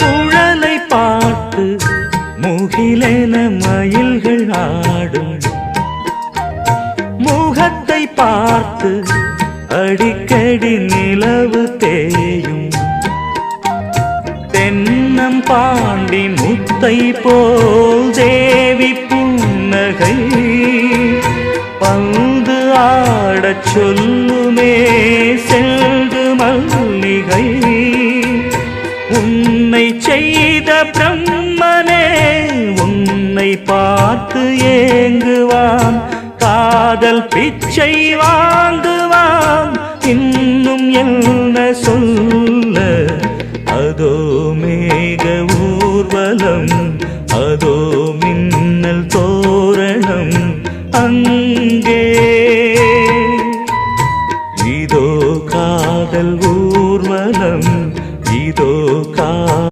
குழலை பார்த்து முகிலென மயில்கள் ஆடும். முகத்தை பார்த்து அடிக்கடி நிலவு தேயும். தென்னம் பாண்டி முத்தை போல் தேவி புன்னகை. பந்து ஆடச் சொல்லுமே செல்து மல்லிகை. உன்னை செய்த பிரம்மனே உன்னை பார்த்து ஏங்குவான். காதல் பிச்சை வாங்குவான். இன்னும் என்ன சொல்ல? அதோ மேக ஊர்வலம் அதோ மின்னல் தோரணம் அங்கே. இதோ காதல் ஊர்வலம் ఇదో కా